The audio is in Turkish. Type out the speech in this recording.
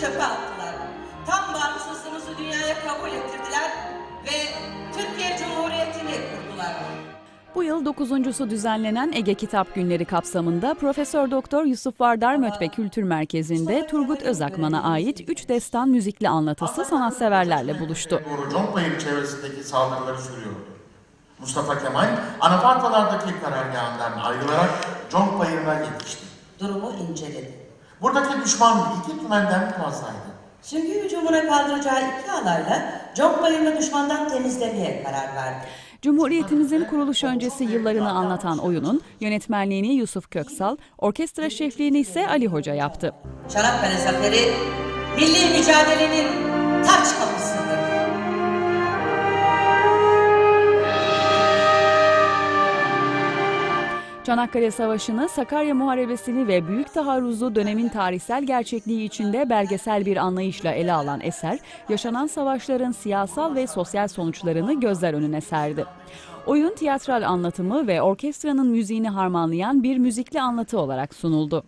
çöpe attılar. Tam bağımsızlığımızı dünyaya kabul ettirdiler ve Türkiye Cumhuriyeti'ni kurdular. Bu yıl dokuzuncusu düzenlenen Ege Kitap Günleri kapsamında Profesör Doktor Yusuf Vardar Mötbe Kültür Merkezi'nde Turgut Özakman'a ait 3 destan müzikli anlatısı sanatseverlerle buluştu. Doğru Conpayır çevresindeki saldırıları sürüyordu. Mustafa Kemal Anafartalardaki karargahından ayrılarak Conpayır'ına yetişti. Durumu inceledi. Buradaki düşman iki tümenden fazlaydı. Süngü hücumuna kaldıracağı iki alayla Conk Bayırı'nı düşmandan temizlemeye karar verdi. Cumhuriyetimizin kuruluş öncesi yıllarını anlatan oyunun yönetmenliğini Yusuf Köksal, orkestra şefliğini ise Ali Hoca yaptı. Çanakkale Zaferi milli mücadelenin taç kapısıdır. Çanakkale Savaşı'nı, Sakarya Muharebesi'ni ve Büyük Taarruz'u dönemin tarihsel gerçekliği içinde belgesel bir anlayışla ele alan eser, yaşanan savaşların siyasal ve sosyal sonuçlarını gözler önüne serdi. Oyun tiyatral anlatımı ve orkestranın müziğini harmanlayan bir müzikli anlatı olarak sunuldu.